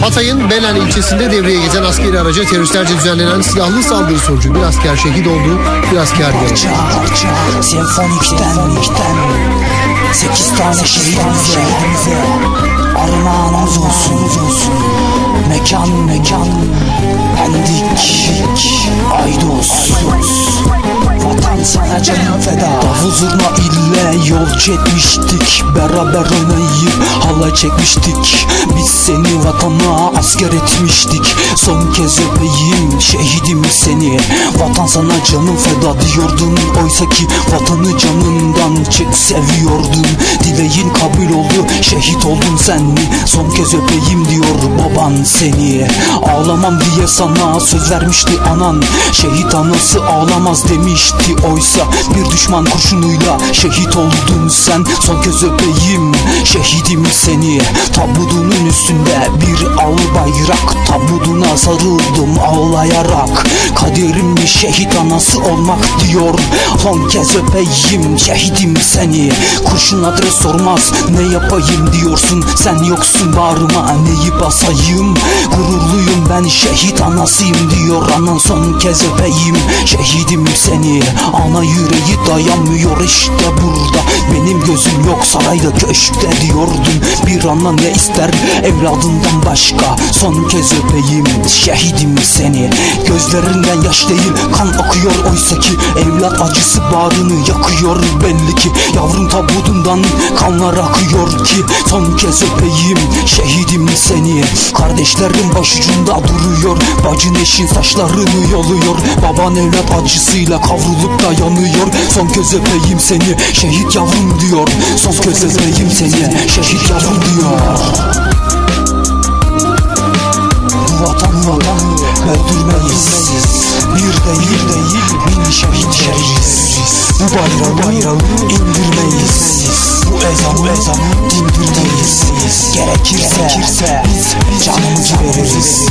Hatay'ın Belen ilçesinde devreye gezen askeri araca teröristlerce düzenlenen silahlı saldırı sonucu bir asker şehit oldu, bir asker yaralandı. Senfonikten Sekiz tane şehidimize Armağanımız olsun. Mekan mekan Pendik Aydos Vatan sana canım feda Davul zurna ile yol çekmiştik. Beraber oynayıp halay çekmiştik. Biz seni vatana asker etmiştik. Son kez öpeyim şehidim seni. Vatan sana canım feda diyordun Oysa ki vatanı canından çok seviyordun Dileğin kabul oldu şehit oldun sen Son kez öpeyim diyor baban seni. Ağlamam diye sana söz vermişti anan. Şehit anası ağlamaz demişti. Oysa Bir düşman kurşunuyla şehit oldun sen. Son kez öpeyim şehidim seni. Tabudunun üstünde bir al bayrak Tabuduna sarıldım ağlayarak? Kaderimli şehit anası olmak diyor. Son kez öpeyim şehidim seni. Kurşun adres sormaz ne yapayım diyorsun? Sen yoksun bağrıma neyi basayım? Gururluyum ben şehit anasıyım diyor. Anan son kez öpeyim şehidim seni. Ana yüreği dayanmıyor işte burada. Benim gözüm yok sarayda köşkte diyordun. Bir ana ne ister evladından başka? Son kez öpeyim şehidim seni. Gözlerinden yaş değil kan akıyor oysa ki. Evlat acısı bağrını yakıyor belli ki. Yavrum tabudundan kanlar akıyor ki. Son kez öpeyim şehidim seni. Kardeşlerin başucunda duruyor. Bacın eşin saçlarını yoluyor. Baban evlat acısıyla kavrulup da yanıyor. Son kez öpeyim seni şehit yavrum diyor. Son kez öpeyim seni şehit yavrum diyor öldürmeyiz Bir değil değil bin şehit şehit Bu bayrağı bayrağı indirmeyiz Bu ezan bu ezanı dindirmeyiz Gerekirse, Gerekirse canımızı veririz